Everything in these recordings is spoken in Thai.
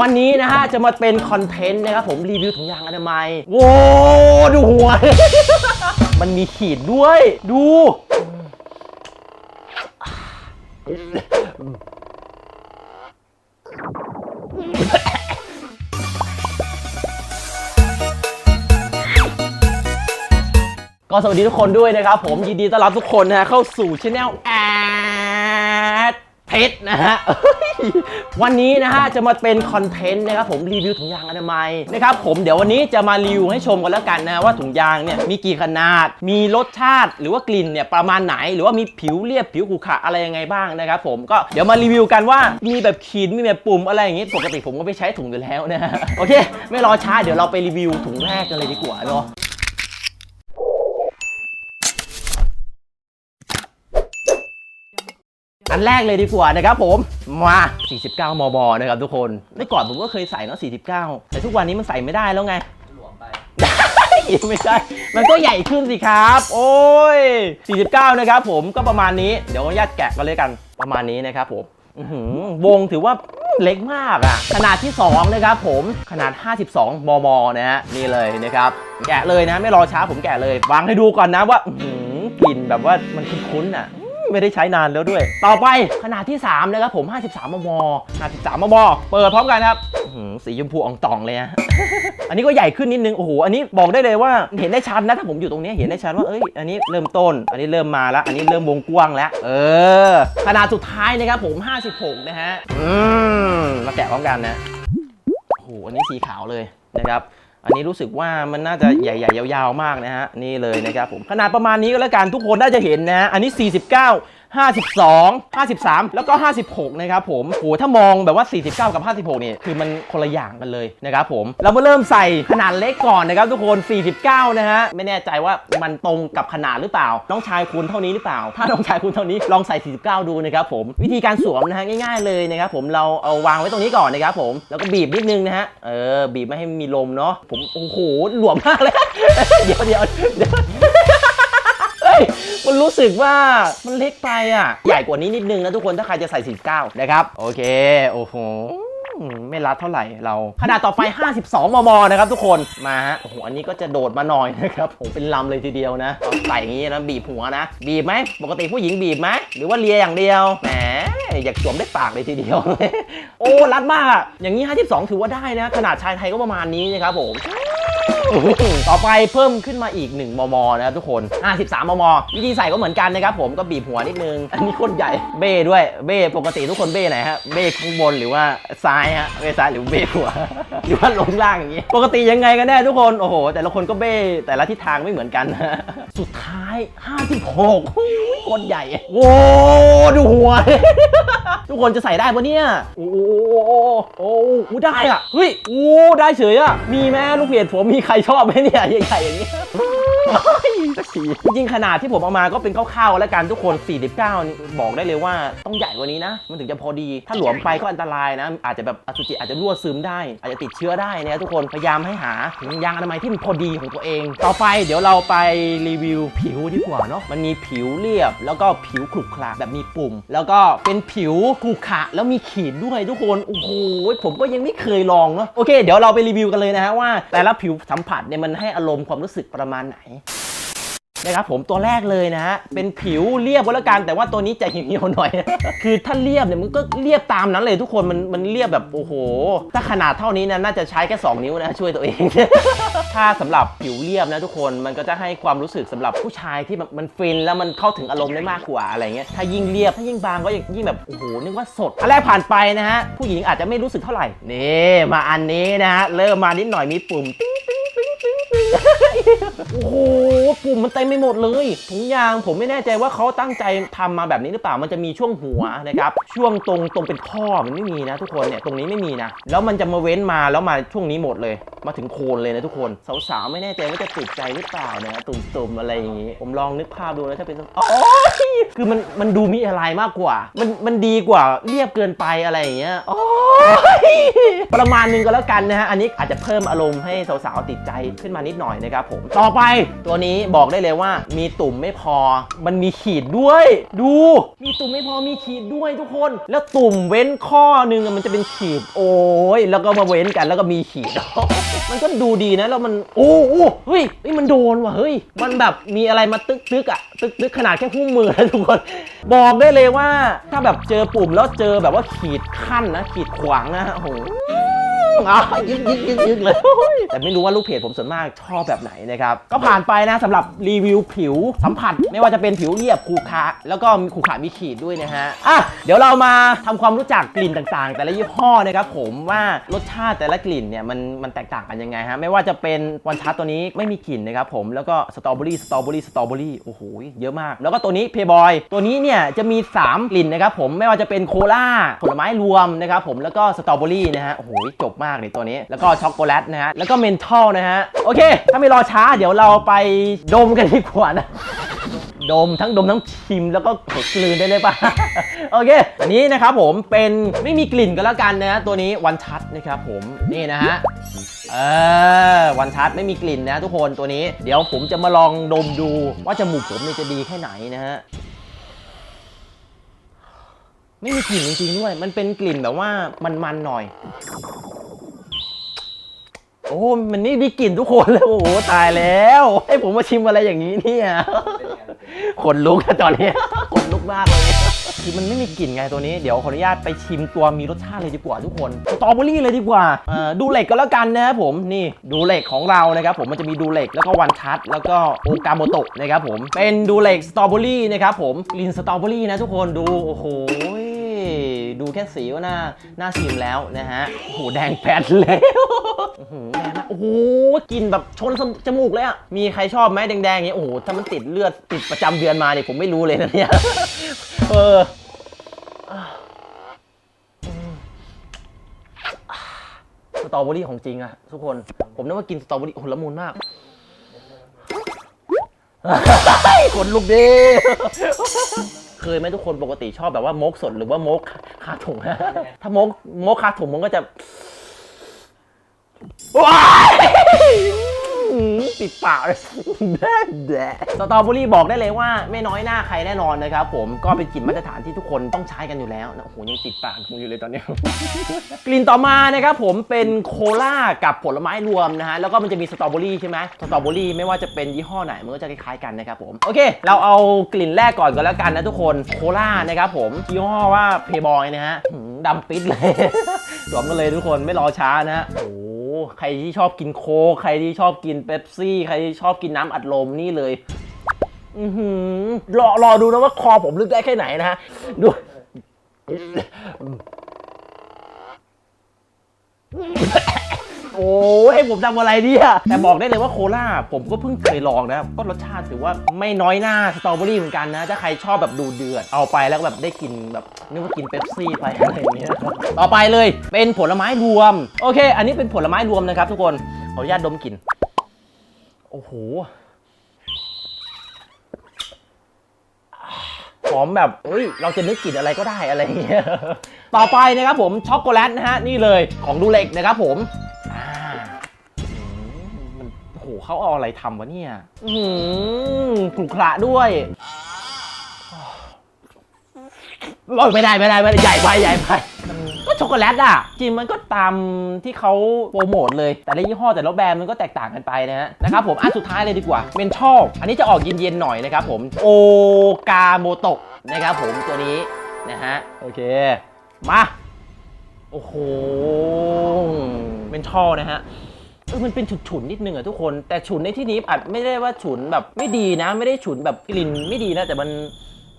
วันนี้นะฮะจะมาเป็นคอนเทนต์นะครับผมรีวิวถุงยางอนามัยโว้ดูหัว มันมีขีดด้วย ดูก็สวัสดีทุกคนด้วยนะครับผมยินดีต้อนรับทุกคนนะเข้าสู่ช anel แอ ชรนะฮะวันนี้นะฮะจะมาเป็นคอนเทนต์นะครับผมรีวิวถุงยางอนามัยนะครับผมเดี๋ยววันนี้จะมารีวิวให้ชมกันแล้วกันนะว่าถุงยางเนี่ยมีกี่ขนาด มีรสชาติหรือว่ากลิ่นเนี่ยประมาณไหน หรือว่ามีผิวเรียบผิวขรุขระอะไรยังไงบ้างนะครับผมก็เดี๋ยวมารีวิวกันว่ามีแบบขีดมีแบบปุ่มอะไรอย่างงี้ปกติผมก็ไม่ใช้ถุงอยู่แล้วนะฮะโอเค ไม่รอช้าเดี๋ยวเราไปรีวิวถุงแรกกันเลยดีกว่าเนาะ อันแรกเลยดีกว่านะครับผม มา 49 มม นะครับทุกคน เมื่อก่อนผมก็เคยใส่เนาะ 49 แต่ทุกวันนี้มันใส่ไม่ได้แล้วไง หลวมไป ไม่ใช่ มันก็ใหญ่ขึ้นสิครับ โอ้ย 49 นะครับผม ก็ประมาณนี้ เดี๋ยวอนุญาตแกะกันเลยกัน ประมาณนี้นะครับผมอื้อหือวงถือว่าเล็กมากอะขนาดที่ 2 นะครับผม ขนาด 52 มม นะฮะ นี่เลยนะครับ แกะเลยนะ ไม่รอช้าผมแกะเลย วางให้ดูก่อนนะว่า อื้อหือกลิ่นแบบว่ามันคุ้นๆอะ ไม่ได้ใช้นานแล้วด้วย ต่อไปขนาดที่3นะครับผม 53 มม 53 มม เปิดพร้อมกันครับสีชมพูอ่องตองเลยฮะอันนี้ก็ใหญ่ขึ้นนิดนึง โอ้โห อันนี้บอกได้เลยว่าเห็นได้ชัดนะ ถ้าผมอยู่ตรงนี้เห็นได้ชัดว่า เอ้ย อันนี้เริ่มต้น อันนี้เริ่มมาแล้ว อันนี้เริ่มวงกว้างแล้ว เออ ขนาดสุดท้ายนะครับผม 56 นะฮะ อืม มาแกะพร้อมกันนะ โอ้โห อันนี้สีขาวเลยนะครับ อันนี้รู้สึกว่ามันน่าจะใหญ่ๆยาวๆมากนะฮะนี่เลยนะครับผมขนาดประมาณนี้ก็แล้วกันทุกคนน่าจะเห็นนะฮะอันนี้ 49 52 53 แล้วก็ 56 นะครับผมโหถ้ามองแบบว่า 49 กับ 56 เนี่ยคือมันคนละอย่างกันเลยนะครับผม เรามาเริ่มใส่ขนาดเล็กก่อนนะครับทุกคน 49 นะฮะ ไม่แน่ใจว่ามันตรงกับขนาดหรือเปล่า น้องชายคุณเท่านี้หรือเปล่า ถ้าน้องชายคุณเท่านี้ลองใส่ 49 ดูนะครับผม วิธีการสวมนะฮะง่ายๆเลยนะครับผม เราเอาวางไว้ตรงนี้ก่อนนะครับผม แล้วก็บีบนิดนึงนะฮะ เออ บีบไม่ให้มีลมเนาะ ผม โอ้โห หลวมมากเลย เดี๋ยวเดี๋ยวเดี๋ยว มันรู้สึกว่ามันเล็กไปอะ ใหญ่กว่านี้นิดนึงนะทุกคนถ้าใครจะใส่49นะครับ โอเค โอ้โหไม่รัดเท่าไหร่เรา ขนาดต่อไป 52 มม นะครับทุกคน มาฮะ โอ้โห อันนี้ก็จะโดดมาหน่อยนะครับ ผมเป็นลำเลยทีเดียวนะใส่อย่างนี้นะ บีบหัวนะ บีบไหม ปกติผู้หญิงบีบไหม หรือว่าเลียอย่างเดียว แหม อยากสวมได้ปากเลยทีเดียว โอ้ รัดมากอะอย่างนี้ 52 ถือว่าได้นะ ขนาดชายไทยก็ประมาณนี้นะครับผม ต่อไปเพิ่มขึ้นมาอีก 1 มม นะครับทุกคน53มม วิธีใส่ก็เหมือนกันนะครับผมก็บีบหัวนิดนึง อันนี้โคนใหญ่ เบ้ด้วย เบ้ปกติทุกคนเบ้ไหนฮะ เบ้ข้างบนหรือว่าซ้ายฮะ เบ้ซ้ายหรือเบ้หัวหรือว่าลงล่างอย่างนี้ ปกติยังไงกันแน่ทุกคน โอ้โห แต่ละคนก็เบ้แต่ละทิศทางไม่เหมือนกันสุดท้าย 56โอ้ยคนใหญ่ โว้ดูหัว ทุกคนจะใส่ได้ปะเนี่ยโอ้โหโอ้โหโอ้โหได้อะเฮ้ย โอ้ ได้เฉยอะมีแม่ลูกเพจผมมีใครชอบไหมเนี่ยใหญ่ๆอย่างนี้ สักทีจริงๆขนาดที่ผมเอามาก็เป็นคร่าวๆแล้วกันทุกคน 49 นี่บอกได้เลยว่าต้องใหญ่กว่านี้นะ มันถึงจะพอดี ถ้าหลวมไปก็อันตรายนะ อาจจะแบบอสุจิอาจจะรั่วซึมได้ อาจจะติดเชื้อได้นะทุกคน พยายามให้หาถุงยางอนามัยที่มันพอดีของตัวเอง ต่อไปเดี๋ยวเราไปรีวิวผิวดีกว่าเนาะ มันมีผิวเรียบ แล้วก็ผิวขรุขระแบบมีปุ่ม แล้วก็เป็นผิวขรุขระแล้วมีขีดด้วยทุกคน โอ้โห ผมก็ยังไม่เคยลองเนาะ โอเค เดี๋ยวเราไปรีวิวกันเลยนะฮะว่า แต่ละผิวสัมผัสเนี่ยมันให้อารมณ์ความรู้สึกประมาณไหน นะครับผมตัวแรกเลยนะฮะเป็นผิวเรียบก็แล้วกันแต่ว่าตัวนี้จะเหี่ยวๆหน่อย คือถ้าเรียบเนี่ยมันก็เรียบตามนั้นเลยทุกคนมันมันเรียบแบบโอ้โห ถ้าขนาดเท่านี้นะน่าจะใช้แค่2นิ้วนะช่วยตัวเอง ถ้าสำหรับผิวเรียบนะทุกคนมันก็จะให้ความรู้สึกสำหรับผู้ชายที่แบบมันฟินแล้วมันเข้าถึงอารมณ์ได้มากกว่าอะไรเงี้ยถ้ายิ่งเรียบถ้ายิ่งบางก็ยิ่งแบบโอ้โหนึกว่าสดอันแรกผ่านไปนะฮะผู้หญิงอาจจะไม่รู้สึกเท่าไหร่นี่มาอันนี้นะฮะเริ่มมานิดหน่อยมีปุ่ม โอ้โหปุ่มมันเต็มไปหมดเลยถุงยางผมไม่แน่ใจว่าเขาตั้งใจทำมาแบบนี้หรือเปล่ามันจะมีช่วงหัวนะครับช่วงตรงตรงเป็นข้อมันไม่มีนะ ทุกคนเนี่ยตรงนี้ไม่มีนะ แล้วมันจะมาเว้นมาแล้วมาช่วงนี้หมดเลย มาถึงโคนเลยนะทุกคนสาวๆไม่แน่ใจว่าจะติดใจหรือเปล่านะตุ่มๆอะไรอย่างนี้ ผมลองนึกภาพดูนะถ้าเป็นโอ้ยคือมันมันดูมีอะไรมากกว่า มันมันดีกว่าเรียบเกินไปอะไรอย่างเงี้ยโอ้ยประมาณนึงก็แล้วกันนะฮะอันนี้อาจจะเพิ่มอารมณ์ให้สาวๆติดใจขึ้นมานิดหน่อยนะครับผมผมต่อไปตัวนี้บอกได้เลยว่ามีตุ่มไม่พอ มันมีขีดด้วย ดู มีตุ่มไม่พอมีขีดด้วยทุกคน แล้วตุ่มเว้นข้อหนึงมันจะเป็นขีด โอ้ยแล้วก็มาเว้นกันแล้วก็มีขีด มันก็ดูดีนะแล้วมันโอ้โอ้เฮ้ยมันโดนว่ะเฮ้ยมันแบบมีอะไรมาตึกตึกอะตึกตึกขนาดแค่หุ้มมือนะทุกคนบอกได้เลยว่า ถ้าแบบเจอปุ่มแล้วเจอแบบว่าขีดขั้นนะ ขีดขวางนะโอ้โห อะยึกยึกยึกยึกเลย แต่ไม่รู้ว่าลูกเพจผมส่วนมากชอบแบบไหนนะครับ ก็ผ่านไปนะสำหรับรีวิวผิวสัมผัส ไม่ว่าจะเป็นผิวเรียบขูขระแล้วก็มีขูขระมีขีดด้วยนะฮะอะเดี๋ยวเรามาทำความรู้จักกลิ่นต่างๆ แต่ละยี่ห้อนะครับผมว่ารสชาติแต่ละกลิ่นเนี่ยมันมันแตกต่างกันยังไงฮะไม่ว่าจะเป็นวันชัดตัวนี้ไม่มีกลิ่นนะครับผมแล้วก็สตรอเบอรี่สตรอเบอรี่สตรอเบอรี่โอ้โหเยอะมาก แล้วก็ตัวนี้เพย์บอยตัวนี้เนี่ยจะมี 3 กลิ่นนะครับผมไม่ว่าจะเป็นโคลาผลไม้รวมนะครับผมแล้วก็สตรอเบอรี่นะฮะโอ้โหจบมากเลยตัวนี้ แล้วก็ช็อกโกแลตนะฮะ แล้วก็เมนทอลนะฮะ โอเค ถ้าไม่รอช้าเดี๋ยวเราไปดมกันดีกว่านะดมทั้งดมทั้งชิมแล้วก็กดกลืนได้เลยปะโอเค อันนี้นะครับผมเป็นไม่มีกลิ่นกันแล้วกันนะตัวนี้วันชัดนะครับผมนี่นะฮะเออวันชัดไม่มีกลิ่นนะทุกคนตัวนี้ เดี๋ยวผมจะมาลองดมดูว่าจมูกผมเนี่ยจะดีแค่ไหนนะฮะไม่มีกลิ่นจริงๆด้วย มันเป็นกลิ่นแบบว่ามันๆหน่อย อ้มันนี่มีกลิ่นทุกคนเลยโอ้โหตายแล้ว ให้ผมมาชิมอะไรอย่างนี้เนี่ยขนลุกอะตอนนี้ขนลุกมากเลยคือมันไม่มีกลิ่นไงตัวนี้เดี๋ยวขออนุญาตไปชิมตัวมีรสชาติเลยดีกว่าทุกคนสตรอเบอรี่เลยดีกว่าอ่อดูเหล็กก็แล้วกันนะครับผมนี่ดูเหล็กของเรานะครับผมมันจะมีดูเหล็กแล้วก็วันชัดแล้วก็โอกาโมโตะนะครับผมเป็นดูเหล็กสตรอเบอรี่นะครับผมกลิ่นสตรอเบอรี่นะทุกคนดูโอ้โห ดูแค่สีก็น่าน่าชิมแล้วนะฮะโอ้โหแดงแปดเลยอื้อหือแดงโอ้โหกินแบบชนจมูกเลยอะมีใครชอบไหมแดงๆอย่างเงี้โอ้โหถ้ามันติดเลือดติดประจำเดือนมาเนี่ยผมไม่รู้เลยนะเนี่ยเออสตรอเบอรี่ของจริงอะทุกคน ผมนึกว่ากินสตรอเบอรี่โอ้ละมุนมากขนลุกดิ เคยไหมทุกคนปกติชอบแบบว่ามกสดหรือว่ามกคาถุง ถ้ามกมกคาถุงมันก็จะว้าย ปิดปากเลยแดดสตรอเบอรี่บอกได้เลยว่าไม่น้อยหน้าใครแน่นอนนะครับผมก็เป็นกลิ่นมาตรฐานที่ทุกคนต้องใช้กันอยู่แล้วนะโอ้โหยังติดปากผมอยู่เลยตอนนี้ กลิ่นต่อมานะครับผมเป็นโคลากับผลไม้รวมนะฮะแล้วก็มันจะมีสตรอเบอรี่ใช่ไหมสตรอเบอรี่ไม่ว่าจะเป็นยี่ห้อไหนมันก็จะคล้ายๆกันนะครับผมโอเค เราเอากลิ่นแรกก่อนก็แล้วกันนะทุกคนโคลานะครับผมยี่ห้อว่าเพย์บอยนะฮะหืมดำปิดเลยสวมกันเลยทุกคนไม่รอช้านะฮะโอ้ ใครที่ชอบกินโค้กใครที่ชอบกินเป๊ปซี่ ใครที่ชอบกินน้ำอัดลมนี่เลย อือหือรอรอดูนะว่าคอผมลึกได้แค่ไหนนะฮะ ดู โอ้ยให้ผมทำอะไรเนี่ยแต่บอกได้เลยว่าโคลาผมก็เพิ่งเคยลองนะก็รสชาติถือว่าไม่น้อยหน้าสตรอเบอรี่เหมือนกันนะ ถ้าใครชอบแบบดูเดือด เอาไปแล้วแบบได้กินแบบนึกว่ากินเป๊ปซี่ไปอะไรอย่างเงี้ยต่อไปเลยเป็นผลไม้รวม โอเค อันนี้เป็นผลไม้รวมนะครับ ทุกคนขออนุญาตดมกลิ่นโอ้โหหอมแบบเฮ้ย เราจะนึกกลิ่นอะไรก็ได้อะไรเงี้ย ต่อไปนะครับผมช็อกโกแลตนะฮะ นี่เลยของดูเล็กนะครับผม โอ้โหเขาเอาอะไรทำวะเนี่ยอืมกรุขระด้วยโอ้ยไม่ได้ไม่ได้ไม่ได้ใหญ่ไปใหญ่ไปมันก็ช็อกโกแลตอะจริงมันก็ตามที่เขาโปรโมทเลย แต่ละยี่ห้อแต่ละแบรนด์มันก็แตกต่างกันไปนะฮะนะครับผมอันสุดท้ายเลยดีกว่าเมนทอลอันนี้จะออกเย็นๆหน่อยนะครับผมโอกาโมโตะนะครับผมตัวนี้นะฮะโอเค มา โอ้โหเมนทอลนะฮะเออมันเป็นฉุนๆนิดนึงอะทุกคน แต่ฉุนในที่นี้อาจไม่ได้ว่าฉุนแบบไม่ดีนะ ไม่ได้ฉุนแบบกลิ่นไม่ดีนะ แต่มัน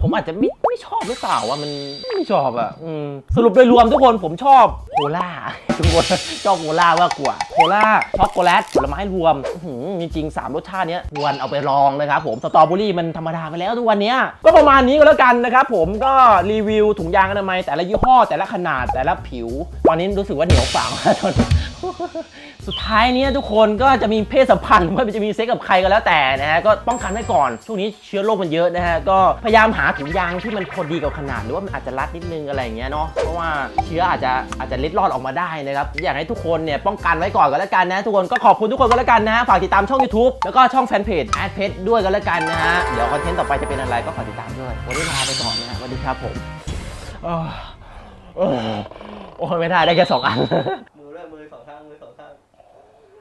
ผมอาจจะไม่ไม่ชอบหรือเปล่าว่ามันไม่ชอบอะอืมสรุปโดยรวมทุกคนผมชอบโคลา ทุกคน ชอบโคลามากกว่า โคลาช็อกโกแลตผลไม้รวมอื้อหือจริงๆสามรสชาติเนี้ยควรเอาไปลองนะครับผมสตรอเบอรี่มันธรรมดาไปแล้วทุกวันเนี้ยก็ประมาณนี้ก็แล้วกันนะครับผมก็รีวิวถุงยางอนามัยแต่ละยี่ห้อแต่ละขนาดแต่ละผิว ตอนนี้รู้สึกว่าเหนียวเปล่าตอนนี้ สุดท้ายเนี้ทุกคนก็จะมีเพศสัมพันธ์ว่าจะมีเซ็กกับใครก็แล้วแต่นะฮะก็ป้องกันไว้ก่อน ช่วงนี้เชื้อโรคมันเยอะนะฮะก็พยายามหาถุงยางที่มันพอดีกับขนาดหรือว่ามันอาจจะรัดนิดนึงอะไรอย่างเงี้ยเนาะเพราะว่าเชื้ออาจจะอาจจะเล็ดลอดออกมาได้นะครับอยากให้ทุกคนเนี่ยป้องกันไว้ก่อนก็แล้วกันนะทุกคนก็ขอบคุณทุกคนก็แล้วกันนะฮะฝากติดตามช่อง YouTube แล้วก็ช่องแฟนเพจแอดเพจด้วยก็แล้วกันนะฮะเดี๋ยวคอนเทนต์ต่อไปจะเป็นอะไรก็ฝากติดตามด้วยวันนี้ลาไปก่อนนะฮะสวัสดีครับผมโอ้ยไม่ได้ได้แค่สองอัน ด้วยมือสองข้างมือสองข้าง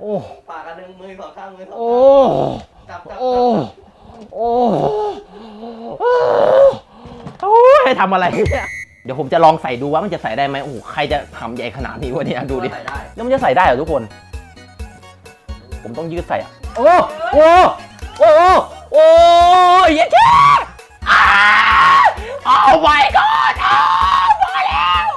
โอ้ ปากอันหนึ่งมือสองข้างมือสองข้างจับจับจับโอ้ โอ้โทำอะไรเดี๋ยวผมจะลองใส่ดูว่ามันจะใส่ได้ไหมโอ้โหใครจะทำใหญ่ขนาดนี้วะเนี่ยดูดิ ใส่ได้แล้วมันจะใส่ได้เหรอทุกคน ผมต้องยืดใส่อะ โอ้ โอ้ โอ้ โอ้ยเย้เจ้อ้าว Oh my god อ้าวมาแล้ว